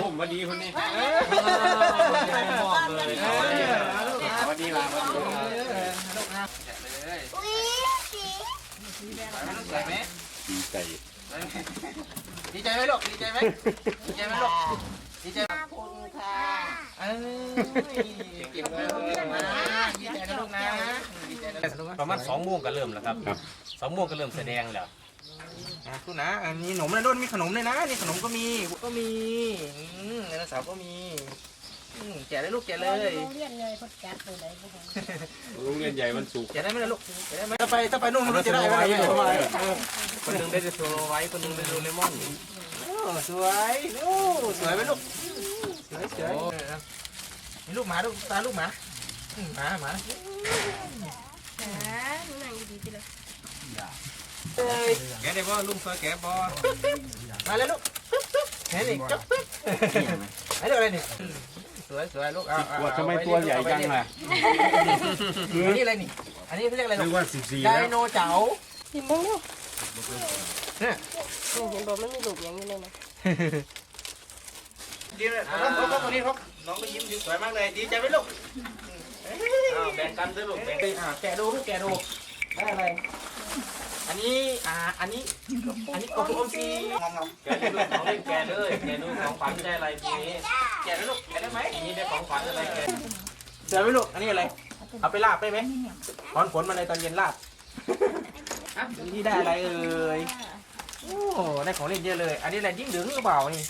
ผมวันดีคนนี้บอกเลยวันดีลาวันดีอุ้ยสีใส่ไหมดีใจดีใจไหมลูกดีใจไหมดีใจไหมลูกดีใจไหมขอบคุณค่ะเอ้ยเก่งเลยดีใจนะลูกนะดีใจนะลูกประมาณสองโมงก็เริ่มแล้วครับสองโมงก็เริ่มแสดงแล้วอะคุณนะอันนี้ขนมนะโดนมีขนมเลยนะนี่ขนมก็มีก็มี สาร์ก็มีอืมแกะเลยลูกแกะเลยโรงเรียนเลยพดจัดตัวไหนพวกนี้โรงเรียนใหญ่วันศุกร์แกะได้ไหมล่ะลูกแกะได้ไหมถ้าไปถ้าไปนู่นมันจะได้ไหมคนหนึ่งได้จะโซโลไว้คนหนึ่งได้โดเรมอนโอ้สวยโอ้สวยไหมลูกสวยสวยนี่ลูกหมาลูกตาลูกหมาอืมหมาหมาอ่าหนังดีไปเลยแกได้บ่ลุงเคยแกบ่มาเลยลูก เห็นอีกจ๊บไอ้เรื่องอะไรนี่สวยสวยลูกว่าทำไมตัวใหญ่จังล่ะอันนี้อะไรนี่ อันนี้เขาเรียกอะไรนึลูกกว่าสิบสี่ไดแล้วโนเจ๋าสิมึงดูเนี่ยเห็นบอกมันมีลูกอย่างนี้เลยนะดีเลยครับครับครับวันนี้ครับน้องก็ยิ้มสวยมากเลย ดีใจไหมลูกแบ่งกันซื้อลูกแบ่งไปอ่าแกะดูลูกแกะดูได้อะไร อันนี้อ่าอันนี้อันนี้กบอมซีงอมแกได้ลูกของเล่นแกเลยแกดูของขวัญได้อะไรทีนี้ๆแกะได้ลูกแกะได้ไหมทีนี้ได้ของขวัญอะไรแกเจอไหมลูกอันนี้อะไรเอาไปลาบได้ไหมถอนขนมาในตอนเย็นลาบนี่ได้อะไรเอ่ยโอ้ได้ของเล่นเยอะเลย อันนี้อะไรยิ่งดึงหรือเปล่านี่